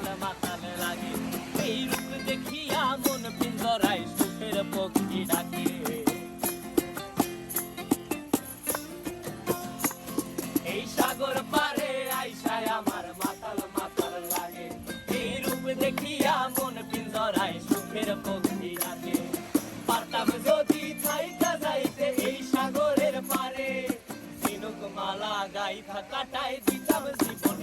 মাতাল মাতাল লাগে এই রূপ দেখিয়া মন পিঞ্জরায় সুখের পক্ষী ডাকে। এই সাগর পারে আইসায় আমার মাতাল মাতাল লাগে এই রূপ দেখিয়া মন পিঞ্জরায় সুখের পক্ষী ডাকে। পারতাম যদি থাইকা যাইতে এই সাগরের পারে। সিনুক মালা গাইথা কাটাই দিতাম জীবন